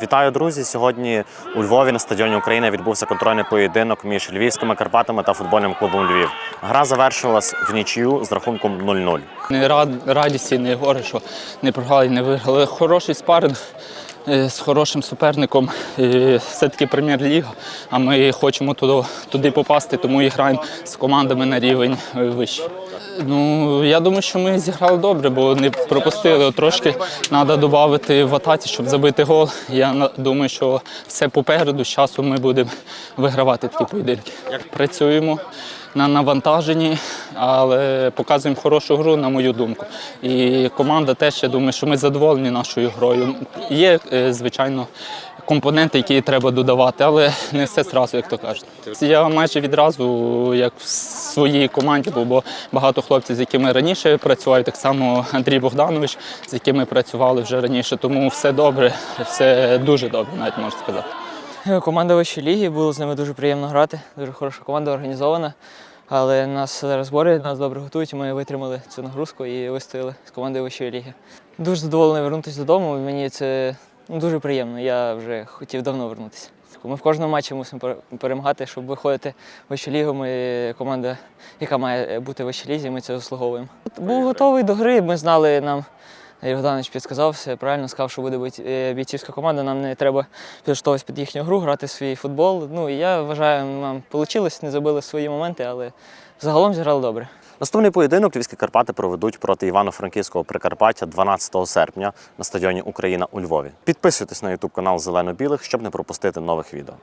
Вітаю, друзі! Сьогодні у Львові на стадіоні України відбувся контрольний поєдинок між львівськими Карпатами та футбольним клубом Львів. Гра завершилась в нічию з рахунком 0-0. Не рад, радісті, не горе, що не програли, не виграли. Хороший спаринг з хорошим суперником. Е, Все-таки прем'єр-ліга, а ми хочемо туди, туди попасти, тому і граємо з командами на рівень е, вищий. Ну, я думаю, що ми зіграли добре, бо не пропустили. Трошки треба додати в атаці, щоб забити гол. Я думаю, що все попереду, з часом ми будемо вигравати такі поєдинки. Працюємо на навантаженні, але показуємо хорошу гру, на мою думку. І команда теж, я думаю, що ми задоволені нашою грою. Є, е, звичайно, компоненти, які треба додавати, але не все зразу, як то кажуть. Я майже відразу, як в своїй команді, бо багато хлопців, з якими раніше працював, так само Андрій Богданович, з якими працювали вже раніше. Тому все добре, все дуже добре, навіть можна сказати. Команда вищої ліги, було з ними дуже приємно грати. Дуже хороша команда, організована. Але нас зараз збори, нас добре готують. Ми витримали цю нагрузку і вистояли з командою вищої ліги. Дуже задоволений вернутися додому. Мені це ну, дуже приємно. Я вже хотів давно вернутися. Ми в кожному матчі мусимо перемагати, щоб виходити в вищу лігу. Ми команда, яка має бути в вищій лізі, ми це заслуговуємо. Був готовий до гри. Ми знали нам. Богданович підсказав все правильно, сказав, що буде е, бійцівська команда. Нам не треба підштовхуватися під їхню гру, грати свій футбол. Ну і я вважаю, нам вийшло, не забили свої моменти, але загалом зіграли добре. Наступний поєдинок львівські Карпати проведуть проти Івано-Франківського Прикарпаття 12 серпня на стадіоні Україна у Львові. Підписуйтесь на YouTube канал Зелено-Білих, щоб не пропустити нових відео.